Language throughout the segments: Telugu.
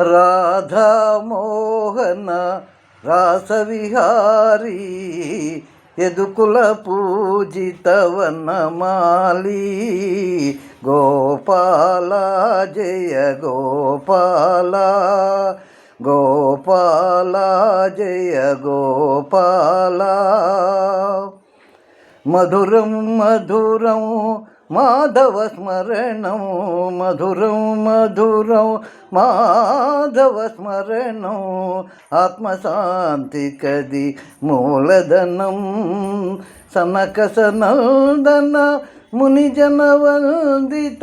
రాధామోహన రాసవిహారీ ఎదుకుల పూజితవనమాలి. గోపాల జయ గోపాల గోపాల జయ గోపాల. మధురం మధురం మాధవ స్మరణం మధురం మధురం. మాధవ స్మరణం ఆత్మశాంతి కది మూలధనం. సనక సనందన మునిజన వందిత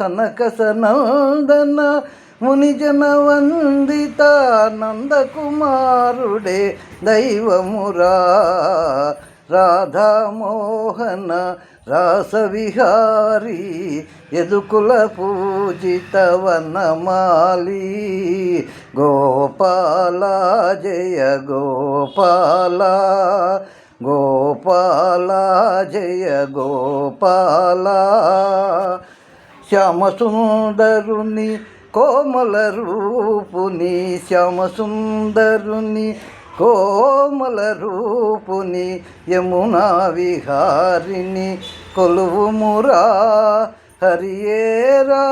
సనక సనందన మునిజన వందిత నందకుమారుడే దైవమురా. రాధామోహన రాసవిహారి ఎదుకుల పూజిత వనమాలి. గోపాల జయ గోపాల. గోపాల జయ గోపాల. శ్యామసుందరుని కోమల రూపుని శ్యామసుందరుని కోమల రూపుని యమునా విహారిని కొలువుమురా హరియేరా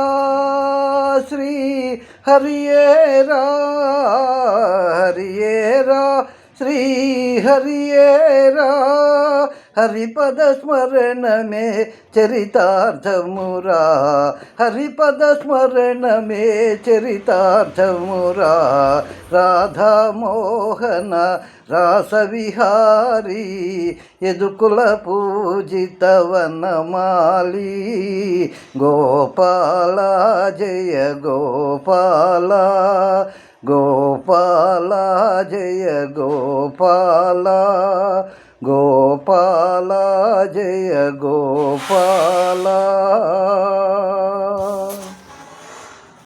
శ్రీ హరియేరా హరియేరా. శ్రీ హరియేరా హరిపద స్మరణమే చరితార్థమురా. హరిపద స్మరణమే చరితార్థమురా. రాధామోహన రాసవిహారీ యదుకుల పూజిత వనమాలి. గోపాల జయ గోపాల గోపాల జయ గోపాల గోపాల జయ గోపాల.